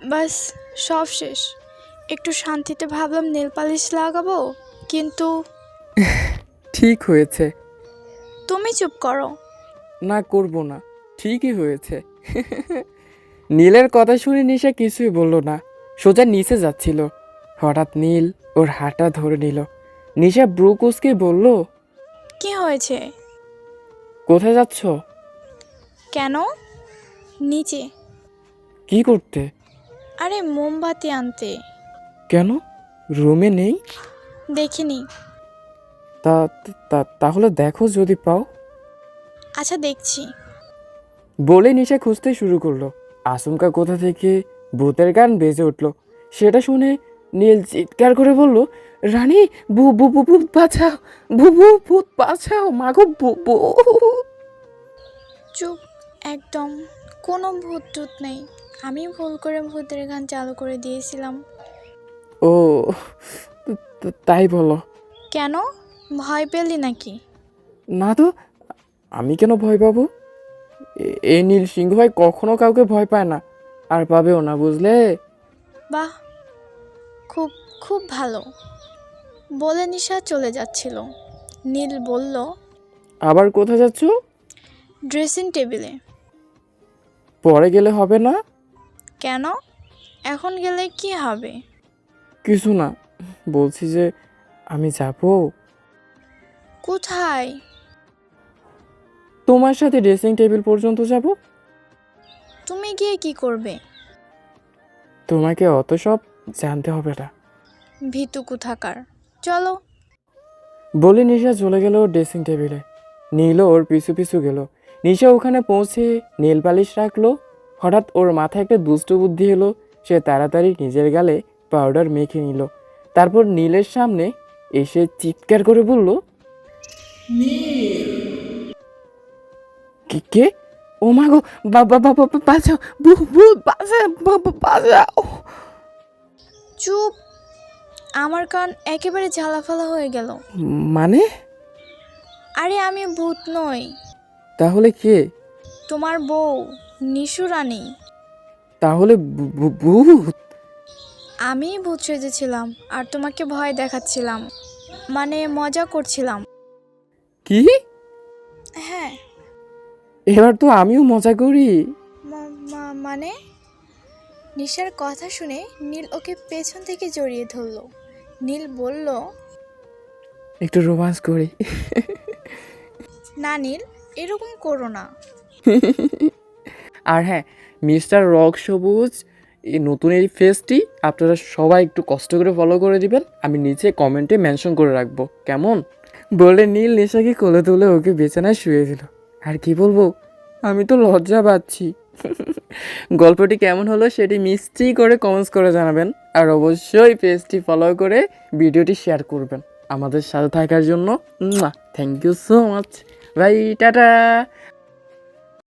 বাস সব শেষ। একটু শান্তিতে ভাবলাম নেল পালিশ লাগাবো কিন্তু ঠিক হয়েছে। তুমি চুপ করো। না করব না। ঠিকই হয়েছে। নীলের কথা শুনে নিশা কিছুই বলল না। সোজা নিচে যাচ্ছিল। হঠাৎ নীল ওর হাঁটা ধরে নিল। নিশা ব্রুকুসকে বলল কি হয়েছে? কোথায় যাচ্ছ? কেন? নিচে। কি করতে? আরে মোমবাতি আনতে। কেন? রুমে নেই? দেখিনি। তা তা- তাহলে দেখো যদি পাও। আচ্ছা দেখছি। বলে নিশা খুঁজতে শুরু করল। আচমকা কোথা থেকে ভূতের গান বেজে উঠল। সেটা শুনে নীল চিৎকার করে বলল রানী বু বু বু ভূত বাঁচাও বু বু ভূত বাঁচাও মাগো বু বু চুপ একদম। কোনো ভূত টুত নেই। আমি ভুল করে ভূতের গান চালু করে দিয়েছিলাম। ও তাই বলো। কেন? ভয় পেলি নাকি? না তো আমি কেন ভয় পাবো? এ- এই নীল সিংহ ভাই কখনো কাউকে ভয় পায় না। আর পাবেও না বুঝলে? বাহ খুব খুব ভালো। বলে নিশা চলে যাচ্ছিল। নীল বলল আবার কোথায় যাচ্ছ? ড্রেসিং টেবিলে। পরে গেলে হবে না? কেন? এখন গেলে কি হবে? কিছু না বলছি যে আমি যাব। কোথায়? তোমার সাথে ড্রেসিং টেবিল পর্যন্ত যাব। তুমি গিয়ে কি করবে? তোমাকে অত সব জানতে হবে না। ভীতু কোথাকার? চলো। বলে নিশা চলে গেল ড্রেসিং টেবিলে নীলও ওর পিছু পিছু গেল। নিশা ওখানে পৌঁছে নীল পালিশ রাখল। হঠাৎ ওর মাথায় একটা দুষ্ট বুদ্ধি এলো। সে তাড়াতাড়ি নিজের গালে পাউডার মেখে নিল। তারপর নীলের সামনে এসে চিৎকার করে বলল কে কে? ও মা গো বাবা বাবা বাঁচাও ভূত ভূত বাঁচাও বাবা বাঁচাও! চুপ। আমার কান একেবারে ঝালাফালা হয়ে গেল। মানে? আরে আমি ভূত নই। তাহলে কে? তোমার বউ। নিশু রানী। তাহলে ভূত। আমি ভূত সেজেছিলাম আর তোমাকে ভয় দেখাচ্ছিলাম। মানে মজা করছিলাম। কি? হ্যাঁ। এবার তো আমিও মজা করি। মানে? নিশার কথা শুনে নীল ওকে পেছন থেকে জড়িয়ে ধরলো। নীল বলল একটু রোমান্স করি। না নীল এরকম করো না। আর হ্যাঁ মিস্টার রক সবুজ, এই নতুন এই ফেসটি আপনারা সবাই একটু কষ্ট করে ফলো করে দিবেন। আমি নিচে কমেন্টে মেনশন করে রাখব। কেমন? বলে নীল নেশাকে কোলে তুলে ওকে বিছানায় শুয়ে দিল। আর কি বলব? আমি তো লজ্জা পাচ্ছি। গল্পটি কেমন হলো সেটি মিষ্টি করে কমেন্টস করে জানাবেন। আর অবশ্যই পেজটি ফলো করে ভিডিওটি শেয়ার করবেন। আমাদের সাথে থাকার জন্য thank you so much bye tata!